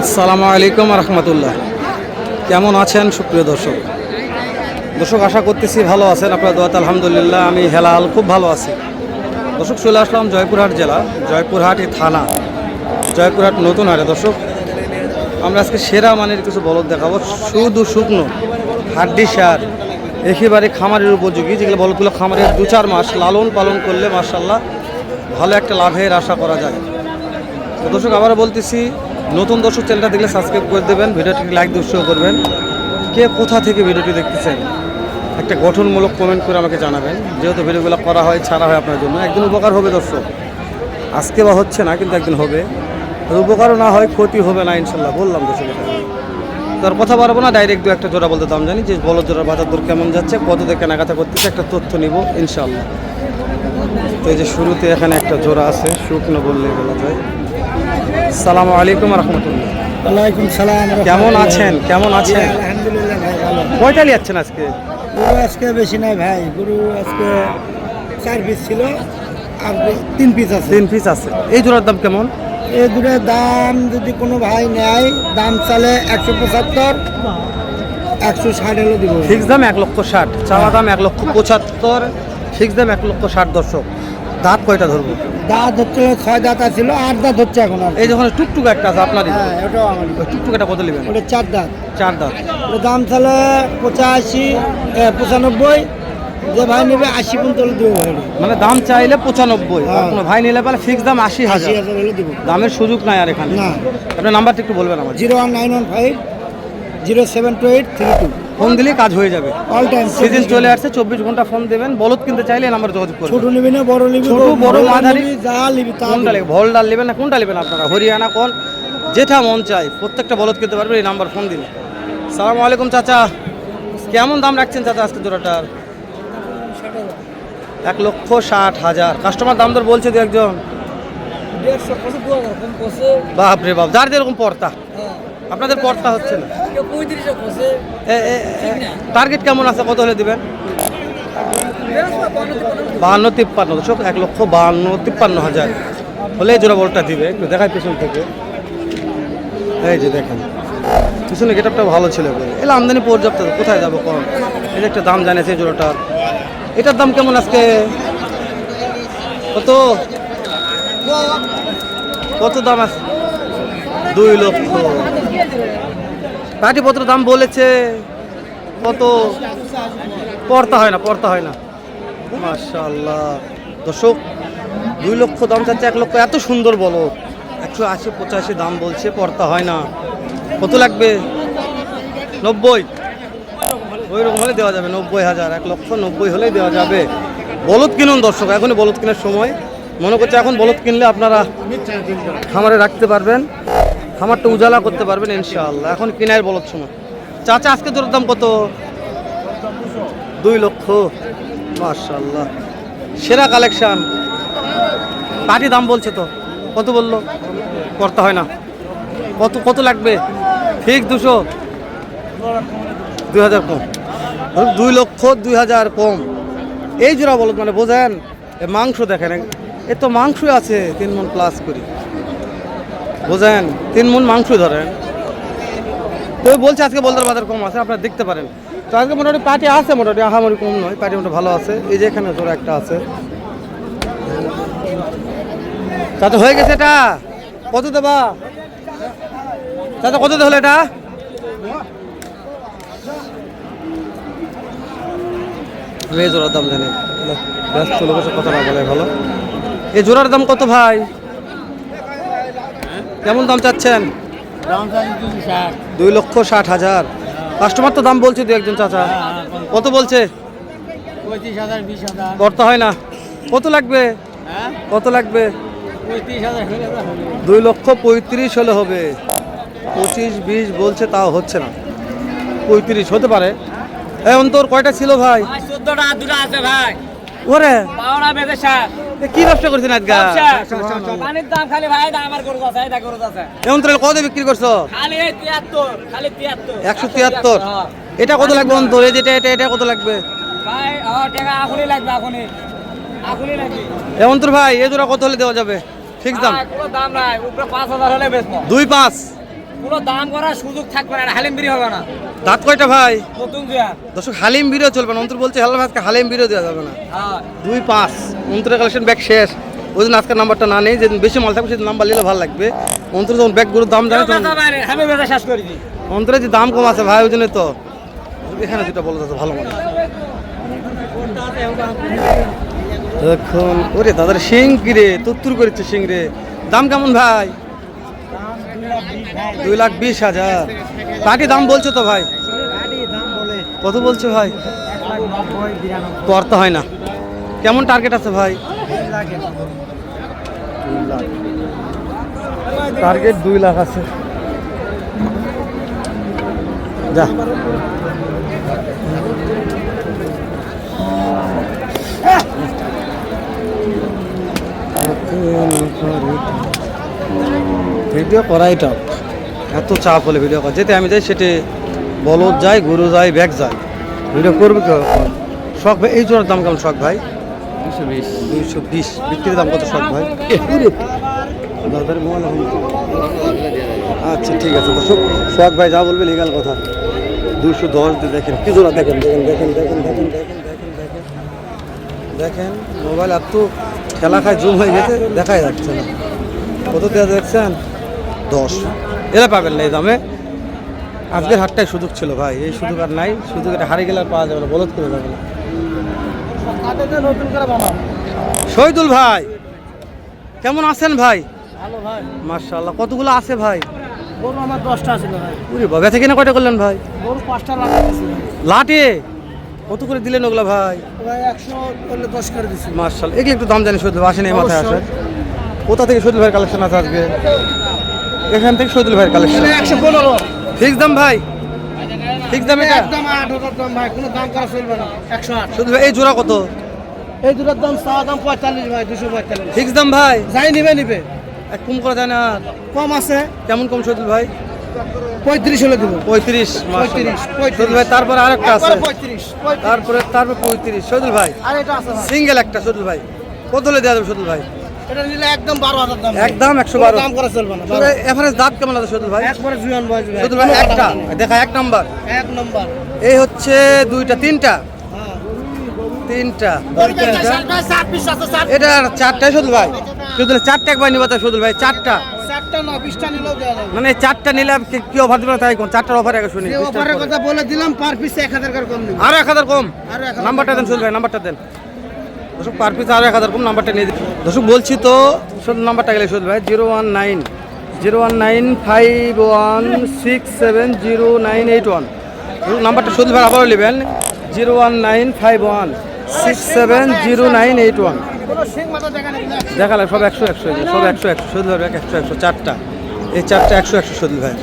আসসালামু আলাইকুম রহমতুল্লাহ। কেমন আছেন সুপ্রিয় দর্শক? দর্শক, আশা করতেছি ভালো আছেন, আপনার দোয়াত আলহামদুলিল্লাহ আমি হেলাল, খুব ভালো আছি। দর্শক, চলে আসলাম জয়পুরহাট জেলা, জয়পুরহাট এই থানা, জয়পুরহাট নতুন হাটে। দর্শক, আমরা আজকে সেরা মানের কিছু বলদ দেখাবো। শুধু শুকনো, হাড্ডি সার, একেবারে খামারের উপযোগী, যেগুলো বলদগুলো খামারের দু চার মাস লালন পালন করলে মার্শাল্লাহ ভালো একটা লাভের আশা করা যায়। দর্শক আবার বলতেছি নতুন দর্শক চ্যানেলটা দেখলে সাবস্ক্রাইব করে দেবেন ভিডিওটি লাইক দিয়ে করবেন। কে কোথা থেকে ভিডিওটি দেখতেছেন, একটা গঠনমূলক কমেন্ট করে আমাকে জানাবেন। যেহেতু ভিডিওগুলো করা হয়, ছাড়া হয় আপনার জন্য। একদিন উপকার হবে দর্শক। আজকে বা হচ্ছে না, কিন্তু একদিন হবে। উপকারও না হয়, ক্ষতি হবে না, ইনশাল্লাহ। বললাম দর্শক। তার কথা পারব না ডাইরেক্ট দু একটা জোড়া বলতে দাম জানি। যে বলো জোড়ার বাজার দর কেমন যাচ্ছে, কত থেকে কেনাকাটা করতেছে, একটা তথ্য নিব, ইনশাল্লাহ। তো এই যে শুরুতে এখানে একটা জোড়া আছে, শুকনো বললে বলা যায়। সালামু আলাইকুম রহমতুল্লাহ। ওয়ালাইকুম সালাম কেমন আছেন? কেমন আছেন? আলহামদুলিল্লাহ ভাই ভালো। কয়টা নিয়েছেন আজকে? গরু আজকে বেশি নাই ভাই। গরু আজকে চার পিস ছিল আর তিন পিস আছে। তিন পিস আছে। এই জোড়ার দাম কেমন? এই দুটোর দাম যদি কোনো ভাই নেয় দাম চালে একশো পঁচাত্তর একশো ষাট হলে দিব। ফিক্স দাম এক লক্ষ ষাট চাওয়া দাম এক লক্ষ পঁচাত্তর ফিক্স দাম এক লক্ষ ষাট দর্শক। দাঁত কয়টা ধরবো? দাঁত হচ্ছে ছয় দাঁত ছিল আট দাঁত হচ্ছে এখন আর এই যখন টুকটুক একটা আছে আপনারই হ্যাঁ ওটাও আমার ওই টুকটুকাটা কত নেবেন। ওটা চার দাঁত। চার দাঁত। ওটা দাম চালে পঁচাশি পঁচানব্বই যে ভাই নেবে আশি পর্যন্ত দেবো মানে দাম চাইলে পঁচানব্বই হ্যাঁ। কোনো ভাই নিলে পারে ফিক্স দাম আশি হাজার। দামের সুযোগ নাই আর এখানে। না। আপনার নাম্বারটা একটু বলবেন আমার zero one nine one five zero seven two eight three two. Phone দিলেই কাজ হয়ে যাবে। অল টাইম সিজন চলে আসছে চব্বিশ ঘণ্টা ফোন দেবেন বলদ কিনতে চাইলে নাম্বার যোগাযোগ ছোট করবেন না বড় নিবি ছোট, বড়, মাঝারি? যা নিবি তা কোনটা। নেবেন ভল ডাল নেবেন না কোনটা নেবেন আপনারা? হরিয়ানা কোন? যেটা মন চাই প্রত্যেকটা বলদ কিনতে পারবেন এই নাম্বার ফোন দিন সালাম আলাইকুম চাচা। কেমন দাম রাখছেন চাচা আজকে জোড়াটার? এক লক্ষ ষাট হাজার। কাস্টমার দাম দর বলছে দু একজন। দেড়শো কত দু হাজার কম কষে বাপ বাপ যার যেরকম পর্তা হ্যাঁ। আপনাদের পর্তা হচ্ছে না। টার্গেট কেমন আছে? কত হলে দিবেন? বাহান্ন তিপ্পান্ন দর্শক এক লক্ষ বাহান্ন তিপ্পান্ন হাজার। হলে জোড়া বলটা দিবে একটু দেখাই পেছন থেকে। এই যে দেখেন পিছনে গেটআপটা ভালো ছিল এলে আমদানি পর্যাপ্ত কোথায় যাব কম? যে একটা দাম জানিয়েছে জোড়াটার। এটার দাম কেমন আজকে? কত? কত দাম আছে দুই লক্ষ। পাটিপত্র দাম বলেছে, কত? পড়তা হয় না, পড়তা হয় না। মাশাল্লাহ দর্শক, দুই লক্ষ দাম চাচ্ছে, এক লক্ষ। এত সুন্দর বলো। একশো আশি পঁচাশি দাম বলছে, পড়তা হয় না। কত লাগবে? নব্বই। ওই রকম হলে দেওয়া যাবে, নব্বই হাজার। এক লক্ষ নব্বই হলেই দেওয়া যাবে। বলদ কিনুন দর্শক, এখনই বলদ কেনার সময়। মনে করছে এখন বলদ কিনলে আপনারা খামারে রাখতে পারবেন। খামারটা উজালা করতে পারবেন, ইনশাআল্লাহ। এখন কিনার বলদ সময় চাচা, আজকে তোর দাম কত? দুই লক্ষ। মাশাল্লাহ সেরা কালেকশন। পাটি দাম বলছে তো। কত বলল? করতে হয় না। কত কত লাগবে? ঠিক দুশো। দুই হাজার কম। দুই লক্ষ, দুই হাজার কম। এই জোড়া বলো মানে বোঝেন মাংস দেখেন। এ তো মাংস আছে, তিন মন প্লাস করি। বোঝেন, তিন মন মাংস ধরেন। তো বলছে আজকে বলদার বাজার কম আছে, আপনারা দেখতে পারেন। তো আজকে মোটামুটি পার্টি আছে, মোটামুটি আহামরি কম নয়, পার্টি মোটামুটি ভালো আছে। এই যে এখানে জোড়া একটা আছে। চাচা, হয়ে গেছে এটা? কত দেবা? চাচা, কত হলো এটা? এই জোড়ার দাম জানি ব্যস্ত লোকের কথা না বলে ভালো। এই জোড়ার দাম কত ভাই? কেমন দাম চাচ্ছেন? দুই লক্ষ ষাট হাজার। কাস্টমার তো দাম বলছে দু একজন চাচা। কত বলছে? করতে হয় না। কত লাগবে? কত লাগবে? দুই লক্ষ পঁয়ত্রিশ হলে হবে। পঁচিশ বিশ বলছে তাও হচ্ছে না। পঁয়ত্রিশ হতে পারে। এখন তোর কয়টা ছিল ভাই? চোদ্দটা দুটো আছে ভাই। ওরে। পাওনা বেঁধে এ কি ব্যবসা করছেন আজকে পানির দাম খালি ভাই আমার গরু আছে এটা গরু আছে। এখন তাহলে কত বিক্রি করছ? খালি এই তিয়াত্তর খালি তিয়াত্তর। একশো তিয়াত্তর? এটা কত লাগবে অন্তর? এই যেটা এটা এটা কত লাগবে? ভাই আমার টাকা এখনই লাগবে এখনই এখনই লাগবে। এ অন্তর ভাই এ জোড়া কত হলে দেওয়া যাবে? ঠিক দাম? কোনো দাম নাই উপরে পাঁচ হাজার হলে বেচবো। দুই পাঁচ? কোনো দাম করার সুযোগ থাকবে না হালিম বিরি হবে না। দাঁত কয়টা ভাই? দর্শক হালিম বিরিও চলবে না। অন্তর বলছে হালাল ভাতকে হালিম বিরিও দেওয়া যাবে না। হ্যাঁ। দুই পাঁচ। অন্তরের কালেকশন ব্যাগ শেষ। ওই জন্য আজকের নাম্বারটা না নেই। যেদিন বেশি মাল থাকবে সেদিন নাম্বার নিলে ভালো লাগবে। অন্তর যখন ব্যাগগুলোর দাম জানে তখন অন্তরে যে দাম কম আছে ভাই ওই জন্য তো। এখানে যেটা বলা যাচ্ছে ভালো মানে দেখুন ওরে দাদার শিং কিরে? তুত্তুর করেছে শিং রে। দাম কেমন ভাই? দুই লাখ বিশ হাজার। কাটি দাম বলছো তো ভাই? কত বলছো ভাই? করতে হয় না। কেমন টার্গেট আছে ভাই? টার্গেট দুই লাখ আছে। যা। ভিডিও করাই টাফ এত চাপ হলে ভিডিও করা। যেতে আমি যাই সেটে বলদ যায় গরু যায় ব্যাগ যায়। ভিডিও করবে কি শখ ভাই এই জোড়ার দাম কেমন শখ ভাই? দুশো বিশ। দুইশো বিশ। বিক্রির দাম কত শখ ভাই? দাদার মোবাইল আচ্ছা ঠিক আছে শখ ভাই যা বলবে লিগাল কথা। দুশো দশ দিয়ে দেখেন কি জোড়া দেখেন দেখেন দেখেন দেখেন দেখেন দেখেন দেখেন দেখেন। দেখেন মোবাইল এত খেলা খায় জুম হয়ে গেছে দেখাই যাচ্ছে না। কত দেওয়া দেখছেন? দশ। এরা পাবেন না এই দামে। আজকের হাটটাই সুযোগ ছিল ভাই এই সুযোগ আর নাই। সুযোগ এটা হারিয়ে গেলে আর পাওয়া যাবে না বলদ করে যাবে না। শহীদুল ভাই কেমন আছেন ভাই? ভালো ভাই। মার্শাল্লাহ কতগুলো আছে ভাই? গরু আমার দশটা ভাই। উরে বাবা থেকে না কয়টা করলেন ভাই? গরু পাঁচটা লাগাইছি লাটে কত করে দিলেন ওগুলা ভাই? ভাই একশো দশ করে দিছি। মার্শাল এগুলো একটু দাম জানি শহীদুল ভাই আসেন এই মাথায় কোথা থেকে শহীদুল ভাইয়ের কালেকশন আছে আজকে? এখান থেকে শহীদুল ভাইয়ের কালেকশন একশো পনেরো। ফিক্স দাম ভাই? ফিক্স দাম এটা? একদম আট হাজার দাম ভাই কোনো দাম করা চলবে না একশো আট। শহীদুল ভাই এই জোড়া কত? এই দুটোর দাম চাওয়া দাম পঁয়তাল্লিশ ভাই দুশো পঁয়তাল্লিশ। ফিক্স দাম ভাই? যাই নিবে নিবে। কম করা যায় না আর। কম আছে। কেমন কম শহীদুল ভাই? পঁয়ত্রিশ হলে দিব। পঁয়ত্রিশ। শহীদুল ভাই তারপরে আরেকটা আছে। তারপরে তারপরে পঁয়ত্রিশ। শহীদুল ভাই আর এটা আছে ভাই সিঙ্গেল একটা শহীদুল ভাই। কত হলে দেওয়া যাবে শহীদুল ভাই? এটা নিলে একদম বারো হাজার দাম। একদম একশো কোনো বারো দাম করা চলবে না এভারেজ দাঁত কেমন আছে ভাই? একবারে জুয়ান ভাই। একটা। দেখা এক নাম্বার। এক নম্বর। এই হচ্ছে দুইটা তিনটা? হ্যাঁ। তিনটা। এটা ভাই? চারটা একবার নিবা তাই শহীদুল ভাই চারটা। মানে চারটা নিলে আর কি- অফার দিবে তাই কোন? চারটার অফার আগে শুনি। অফারের কথা বলে দিলাম পার পিস এক হাজার কম আরও এক হাজার কম? আরও নাম্বারটা দেন ভাই নাম্বারটা দেন। দর্শক পার পিস আরও এক হাজার কম নাম্বারটা নিয়ে দিন দর্শক, বলছি তো শুধু নাম্বারটা গেলে শহীদুল ভাই, zero one nine, zero one nine five one six seven zero nine eight one. নাম্বারটা শহীদুল ভাই, আবারও নেবেন। Zero one nine five one six seven zero nine eight one. দেখালে সব একশো একশো, সব একশো একশো শহীদুল ভাই একশো একশো, চারটা। এই চারটা একশো একশো শহীদুল ভাই।